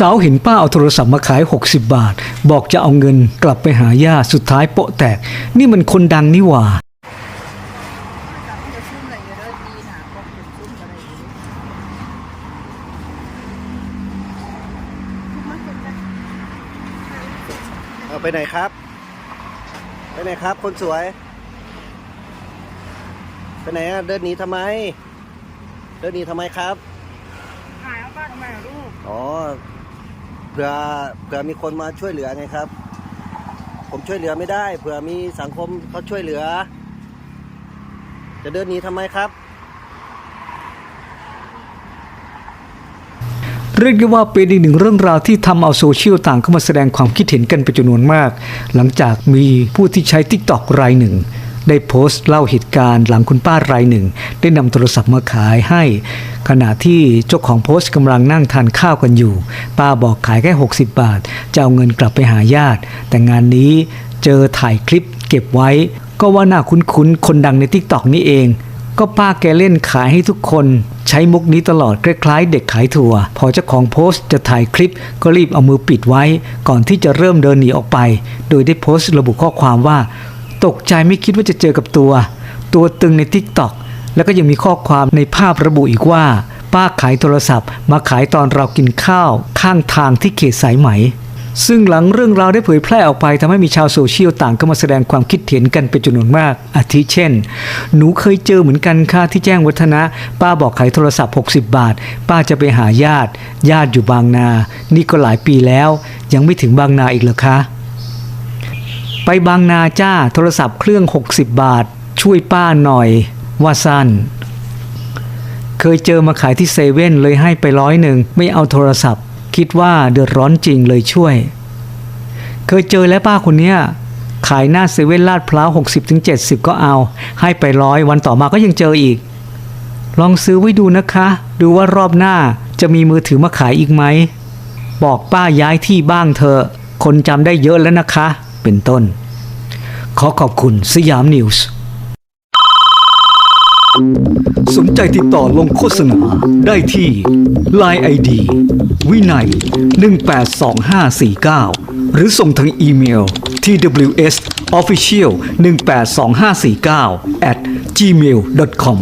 สาวเห็นป้าเอาโทรศัพท์มาขาย 60 บาท บอกจะเอาเงินกลับไปหาย่าสุดท้ายโปะแตก นี่มันคนดังนี่หว่าจะซุ่มอะไรอยู่แล้วดีนะบอกจะซุ่มอะไรอยู่มาเก็บกันเอาไปไหนครับ ไปไหนครับ คนสวย ไปไหนอะเดินหนีทำไม เดินหนีทำไมครับหายเอาบ้านทำไมอะลูก อ๋อ เผื่อเผื่อมีคนมาช่วยเหลือไงครับ ผมช่วยเหลือไม่ได้ เผื่อมีสังคมเขาช่วยเหลือ จะเดินหนีทำไมครับ เรียกได้ว่าเป็นอีกหนึ่งเรื่องราวที่ทำเอาโซเชียลต่างเข้ามาแสดงความคิดเห็นกันเป็นจำนวนมาก หลังจากมีผู้ที่ใช้ t ิ k t o k รายหนึ่ง ได้โพสต์เล่าเหตุการณ์หลังคุณป้ารายหนึ่ง ได้นำโทรศัพท์มาขายให้ ขณะที่เจ้าของโพสต์กำลังนั่งทานข้าวกันอยู่ ป้าบอกขายแค่ 60 บาท จะเอาเงินกลับไปหาญาติ แต่งานนี้เจอถ่ายคลิปเก็บไว้ ก็ว่าน่าคุ้นๆ คนดังใน t ิ k t o k นี่เอง ก็ป้าแกเล่นขายให้ทุกคน ใช้มุกนี้ตลอดคล้ายๆ เด็กขายถั่ว พอเจ้าของโพสต์จะถ่ายคลิปก็รีบเอามือปิดไว้ ก่อนที่จะเริ่มเดินหนีออกไป โดยได้โพสต์ระบุข้อความว่า ตกใจไม่คิดว่าจะเจอกับตัว ตัวตึงใน t ิ k t o k แล้วก็ยังมีข้อความในภาพระบุอีกว่า ป้าขายโทรศัพท์ มาขายตอนเรากินข้าว ข้างทางที่เขตสายไหม ซึ่งหลังเรื่องราวได้เผยแพร่ออกไปทำให้มีชาวโซเชียลต่างเข้ามาแสดงความคิดเห็นกันเป็นจำนวนมาก อาทิเช่น หนูเคยเจอเหมือนกันค่ะที่แจ้งวัฒนะ ป้าบอกขายโทรศัพท์ 60 บาท ป้าจะไปหาญาติ ญาติอยู่บางนา นี่ก็หลายปีแล้ว ยังไม่ถึงบางนาอีกเหรอคะ ไปบางนาจ้าโทรศัพท์เครื่อง 60 บาท ช่วยป้าหน่อย ว่าสั้น เคยเจอมาขายที่เซเว่นเลยให้ไปร้อยหนึ่งไม่เอาโทรศัพท์ คิดว่าเดือดร้อนจริงเลยช่วย เคยเจอแล้วป้าคนเนี้ยขายหน้าเซเว่นลาดพร้าว60-70 ก็เอา ให้ไปร้อยวันต่อมาก็ยังเจออีก ลองซื้อไว้ดูนะคะ ดูว่ารอบหน้าจะมีมือถือมาขายอีกไหม บอกป้าย้ายที่บ้างเถอคนจำได้เยอะแล้วนะคะ เป็นต้น ขอขอบคุณสยามนิวส์ สนใจติดต่อลงโฆษณาได้ที่ Line ID วินัย 182549 หรือส่งทางอีเมล tws official 182549 at gmail.com